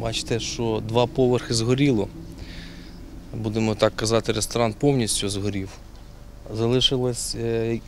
Бачите, що два поверхи згоріло. Будемо так казати, ресторан повністю згорів. Залишилась е,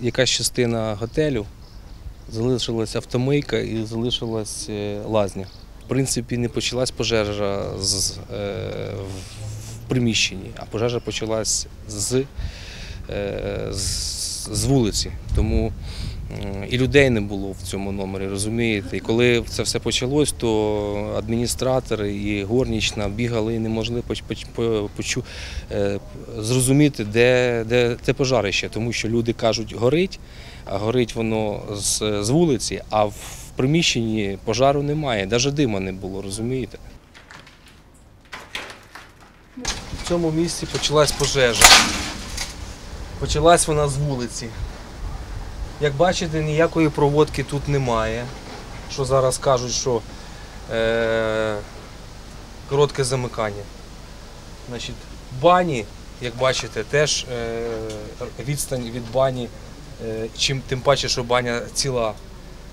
якась, частина готелю, залишилась автомийка і залишилась е, лазня. В принципі, не почалась пожежа з, е, в приміщенні, а пожежа почалась з, з, з вулиці. Тому і людей не було в цьому номері, розумієте? І коли це все почалось, то адміністратори і горнічна бігали і не могли е, зрозуміти, де, де це пожарище, тому що люди кажуть, горить, а горить воно з, з вулиці, а в приміщенні пожару немає, навіть дима не було, розумієте? В цьому місці почалась пожежа. Почалась вона з вулиці. Як бачите, ніякої проводки тут немає. Що зараз кажуть, що е, коротке замикання. Значить, бані, як бачите, теж е, відстань від бані, е, чим тим паче, що баня ціла.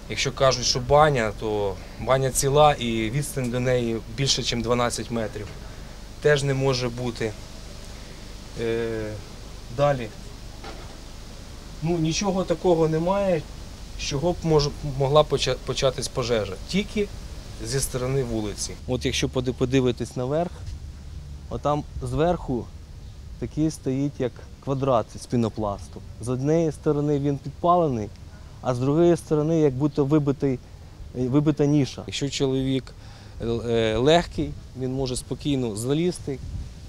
Якщо кажуть, що баня, то баня ціла і відстань до неї більше, ніж 12 метрів. Теж не може бути. Е, далі. Ну, нічого такого немає, з чого б мож, могла початись пожежа. Тільки зі сторони вулиці. От якщо подивитись наверх, отам зверху такий стоїть як квадрат з пінопласту. З однієї сторони він підпалений, а з другої сторони як будто вибитий, вибита ніша. Якщо чоловік е, легкий, він може спокійно залізти,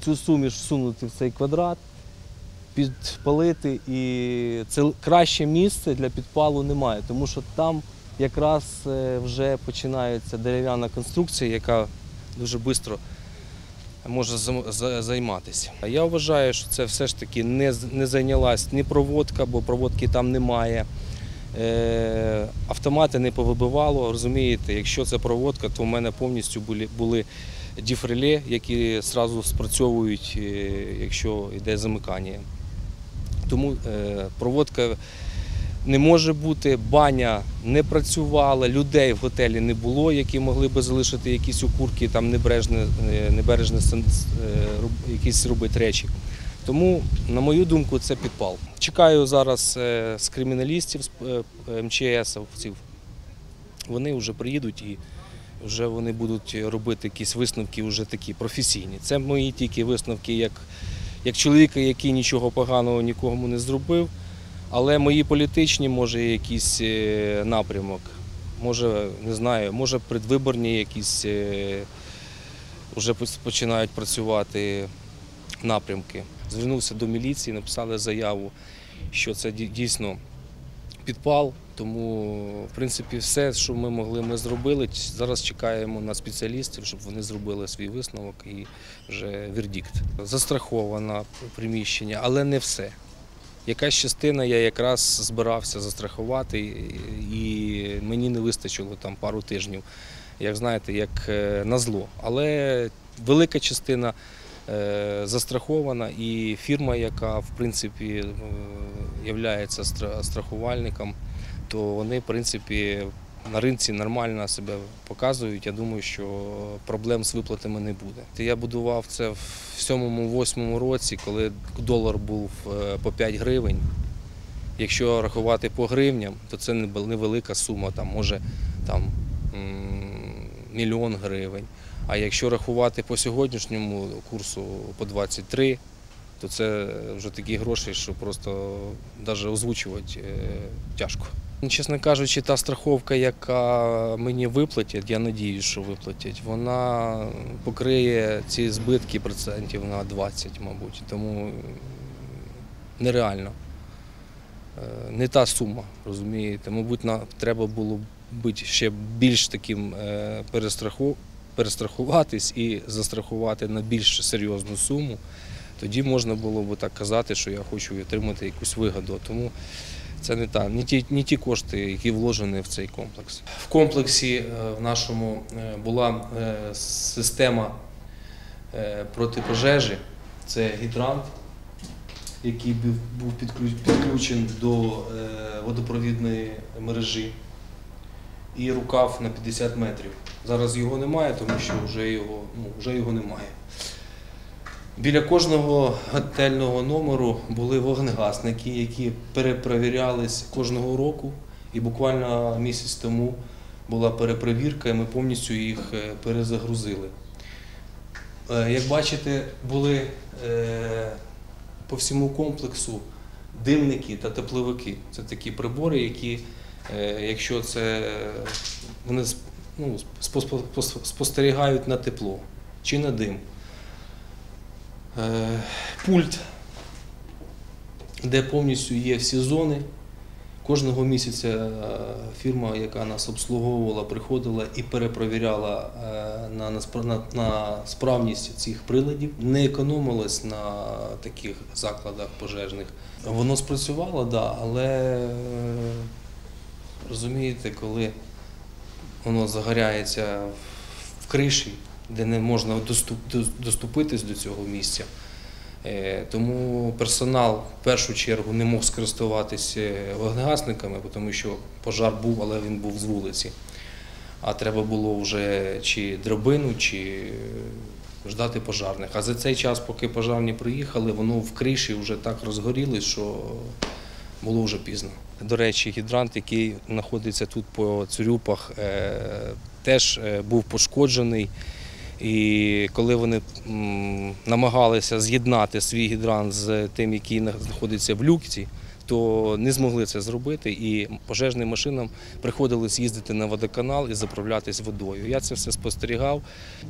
цю суміш всунути в цей квадрат, підпалити. І це краще місце для підпалу немає, тому що там якраз е, вже починається дерев'яна конструкція, яка дуже швидко може займатися. Я вважаю, що це все ж таки не, не зайнялась ні проводка, бо проводки там немає. Е, автомати не повибивало, розумієте, якщо це проводка, то в мене повністю були, були діфреле, які одразу спрацьовують, е, якщо йде замикання. Тому е, проводка не може бути, баня не працювала, людей в готелі не було, які могли би залишити якісь окурки, там небережне, е, е, якісь робити речі. Тому, на мою думку, це підпал. Чекаю зараз з криміналістів, з МЧСовців. Вони вже приїдуть і вже вони будуть робити якісь висновки вже такі професійні. Це мої тільки висновки як, як чоловіка, який нічого поганого нікому не зробив. Але мої політичні, може, якийсь е, напрямок, може, не знаю, може предвиборні якісь е, вже починають працювати напрямки. Звернувся до міліції, написали заяву, що це дійсно підпал. Тому, в принципі, все, що ми могли, ми зробили. Зараз чекаємо на спеціалістів, щоб вони зробили свій висновок і вже вердикт. Застраховано приміщення, але не все. Якась частина я якраз збирався застрахувати, і- мені не вистачило там пару тижнів, як знаєте, як е, на зло. Але велика частина е, застрахована, і фірма, яка в принципі є страхувальником, то вони, в принципі, на ринці нормально себе показують. Я думаю, що проблем з виплатами не буде. Я будував це в 7-8 році, коли долар був е, по 5 гривень. Якщо рахувати по гривням, то це невелика сума, там може там, мільйон гривень. А якщо рахувати по сьогоднішньому курсу по 23, то це вже такі гроші, що просто навіть озвучувати е, тяжко. Чесно кажучи, та страховка, яка мені виплатять, я надіюсь, що виплатять, вона покриє ці збитки процентів на 20, мабуть. Тому нереально. Е, Не та сума, розумієте. Мабуть, на, треба було бути ще більш таким е, перестраху, перестрахуватись і застрахувати на більш серйозну суму. Тоді можна було б так казати, що я хочу отримати якусь вигоду. Тому це не та не ті, не ті кошти, які вложені в цей комплекс. В комплексі е, в нашому е, була е, система протипожежі. Це гідрант, який був підключений до водопровідної мережі. і рукав на 50 метрів. Зараз його немає, тому що вже його, ну, вже його немає. Біля кожного готельного номеру були вогнегасники, які перепровірялись кожного року. І буквально місяць тому була перепровірка, і ми повністю їх е, перезагрузили. Е, Як бачите, були е, по всьому комплексу димники та тепловики. Це такі прибори, які, якщо це вони ну, спо- спо- спостерігають на тепло чи на дим. Е, Пульт, де повністю є всі зони. Кожного місяця е, фірма, яка нас обслуговувала, приходила і перепровіряла е, на, справність цих приладів, не економилось на таких закладах пожежних. Воно спрацювало, да, але розумієте, коли воно загоряється в криші, де не можна доступ, доступитись до цього місця. Е, Тому персонал в першу чергу не мог скористуватися вогнегасниками, тому що пожар був, але він був з вулиці. А треба було вже чи драбину, чи ждати пожарних. А за цей час, поки пожарні приїхали, воно в криші вже так розгорілось, що було вже пізно. До речі, гідрант, який знаходиться тут по Цюрюпах, е, теж е, був пошкоджений. І коли вони намагалися з'єднати свій гідрант з тим, який знаходиться в люкці, то не змогли це зробити, і пожежним машинам приходилось їздити на водоканал і заправлятись водою. Я це все спостерігав.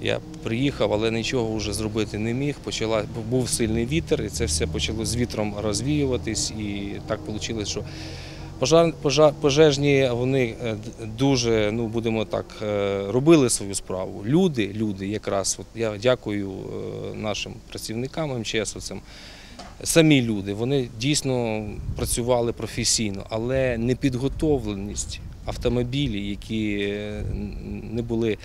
Я приїхав, але нічого вже зробити не міг. Почала був сильний вітер, і це все почало з вітром розвіюватись. І так вийшло, що Пожар, пожар, пожежні вони е, дуже, ну будемо так, е, робили свою справу. Люди, люди, якраз от я дякую е, нашим працівникам МЧС, оцим, самі люди, вони дійсно працювали професійно, але непідготовленість автомобілів, які е, не були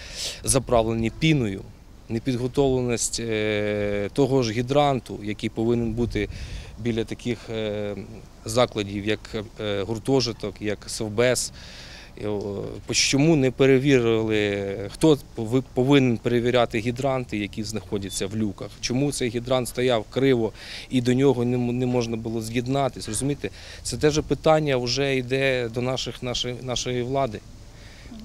заправлені піною, непідготовленість е, того ж гідранту, який повинен бути біля таких е, закладів, як е, гуртожиток, як по- Чому не перевірили, хто повинен перевіряти гідранти, які знаходяться в люках? Чому цей гідрант стояв криво і до нього не, можна було з'єднатися? Це теж питання вже йде до наших, нашої, нашої влади.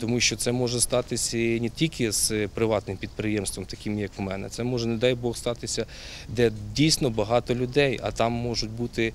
Тому що це може статися не тільки з приватним підприємством, таким як в мене. Це може, не дай Бог, статися, де дійсно багато людей, а там можуть бути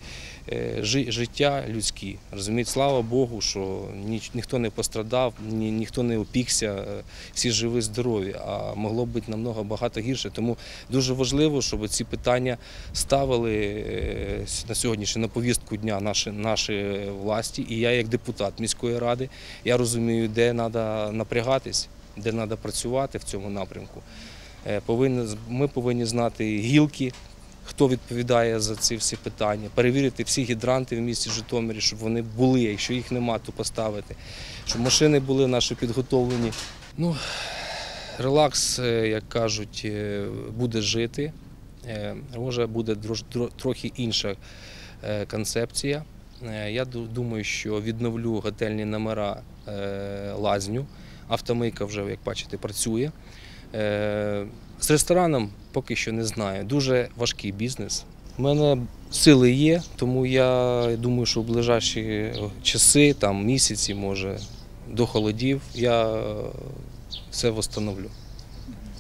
е, життя людські. Розумієте, слава Богу, що ні, ніхто не пострадав, ні, ніхто не опікся, е, всі живі, здорові, а могло бути намного багато гірше. Тому дуже важливо, щоб ці питання ставили е, на сьогоднішній на повістку дня наші, наші власті. І я, як депутат міської ради, я розумію, де треба напрягатись, де треба працювати в цьому напрямку. Е, Ми повинні знати гілки, хто відповідає за ці всі питання, перевірити всі гідранти в місті Житомирі, щоб вони були, якщо їх нема, то поставити, щоб машини були наші підготовлені. Ну, релакс, е, як кажуть, е, буде жити. Може, буде трохи інша концепція. Е, Я думаю, що відновлю готельні номера е, лазню. Автомийка вже, як бачите, працює. Е, З рестораном поки що не знаю. Дуже важкий бізнес. У мене сили є, тому я думаю, що в ближайші часи, там місяці, може, до холодів, я все встановлю.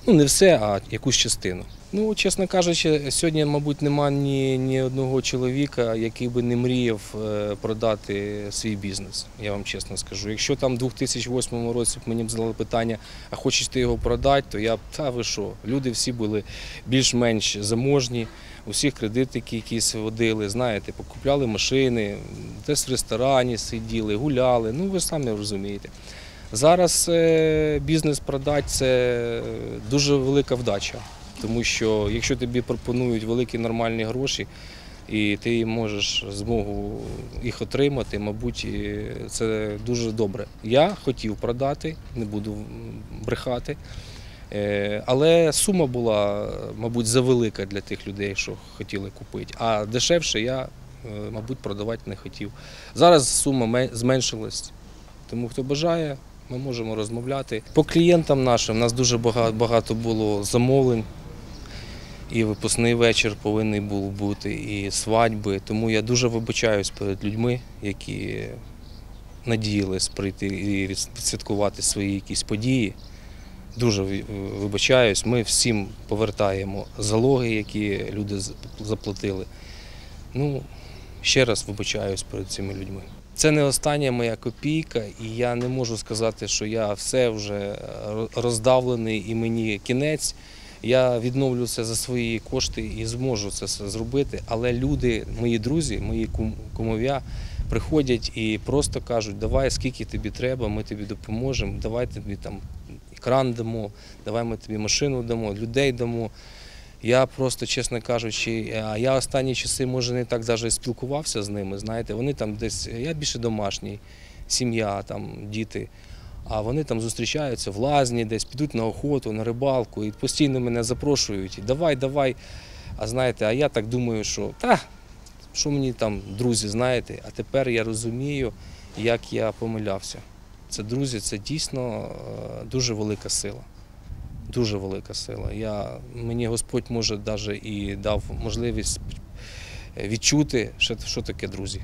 Ну, не все, а якусь частину. Ну, чесно кажучи, сьогодні, мабуть, нема ні, ні одного чоловіка, який би не мріяв е, продати свій бізнес. Я вам чесно скажу. Якщо там в 2008 році мені б задали питання, а хочеш ти його продати, то я б, та ви що, люди всі були більш-менш заможні, у всіх кредитики якісь водили, знаєте, покупляли машини, десь в ресторані сиділи, гуляли. Ну, ви самі розумієте. Зараз е, бізнес продати це дуже велика вдача, тому що якщо тобі пропонують великі нормальні гроші, і ти можеш змогу їх отримати, мабуть, це дуже добре. Я хотів продати, не буду брехати. Е, Але сума була, мабуть, завелика для тих людей, що хотіли купити. А дешевше я, е, мабуть, продавати не хотів. Зараз сума зменшилась. Тому хто бажає, Ми можемо розмовляти. По клієнтам нашим у нас дуже багато, було замовлень. І випускний вечір повинен був бути, і свадьби. Тому я дуже вибачаюсь перед людьми, які надіялись прийти і відсвяткувати свої якісь події. Дуже вибачаюсь. Ми всім повертаємо залоги, які люди заплатили. Ну, ще раз вибачаюсь перед цими людьми. Це не остання моя копійка, і я не можу сказати, що я все вже роздавлений і мені кінець. Я відновлю це за свої кошти і зможу це зробити. Але люди, мої друзі, мої кумов'я, приходять і просто кажуть, давай скільки тобі треба, ми тобі допоможемо, давай тобі там екран дамо, давай ми тобі машину дамо, людей дамо. Я просто, чесно кажучи, а я останні часи, може, не так даже спілкувався з ними. Знаєте, вони там десь, я більше домашній, сім'я, там, діти. А вони там зустрічаються в лазні, десь підуть на охоту, на рибалку і постійно мене запрошують. Давай, давай. А знаєте, а я так думаю, що та, що мені там друзі, знаєте, а тепер я розумію, як я помилявся. Це друзі, це дійсно е, дуже велика сила. Дуже велика сила. Я, мені Господь може навіть і дав можливість відчути, що таке друзі.